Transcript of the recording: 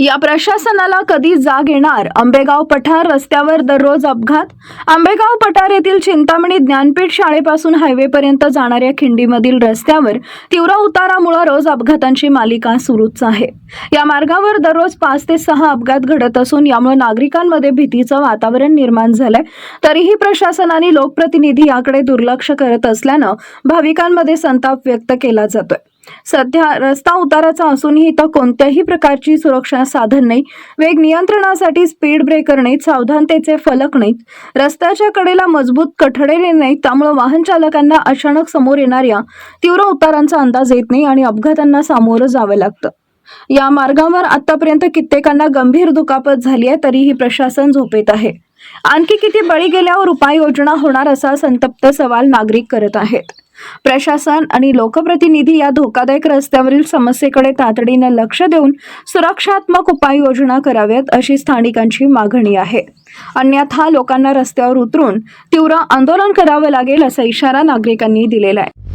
या प्रशासनाला कधी जाग येणार? आंबेगाव पठार रस्त्यावर दररोज अपघात? आंबेगाव पठार येथील चिंतामणी ज्ञानपीठ शाळेपासून हायवेपर्यंत जाणाऱ्या खिंडीमधील रस्त्यावर तीव्र उतारामुळे रोज अपघातांची मालिका सुरूच आहे. या मार्गावर दररोज पाच ते सहा अपघात घडत असून यामुळे नागरिकांमध्ये भीतीचं वातावरण निर्माण झालंय. तरीही प्रशासनाने लोकप्रतिनिधी याकडे दुर्लक्ष करत असल्यानं भाविकांमध्ये संताप व्यक्त केला जातोय. सध्या रस्ता उताराचा असूनही इथं कोणत्याही प्रकारची सुरक्षा साधन नाही. वेग नियंत्रणासाठी स्पीड ब्रेकर नाहीत सावधानतेचे फलक नाहीत. रस्त्याच्या कडेला मजबूत कठडे नाहीत त्यामुळे वाहन चालकांना अचानक समोर येणाऱ्या तीव्र उतारांचा अंदाज येत नाही आणि अपघातांना सामोरं जावं लागतं. या मार्गावर आतापर्यंत कित्येकांना गंभीर दुखापत झाली आहे तरीही प्रशासन झोपेत आहे. आणखी किती बळी गेल्यावर उपाययोजना होणार असा संतप्त सवाल नागरिक करत आहेत. प्रशासन आणि लोकप्रतिनिधी या धोकादायक रस्त्यावरील समस्येकडे तातडीनं लक्ष देऊन सुरक्षात्मक उपाययोजना कराव्यात अशी स्थानिकांची मागणी आहे. अन्यथा लोकांना रस्त्यावर उतरून तीव्र आंदोलन करावं लागेल असा इशारा नागरिकांनी दिलेला आहे.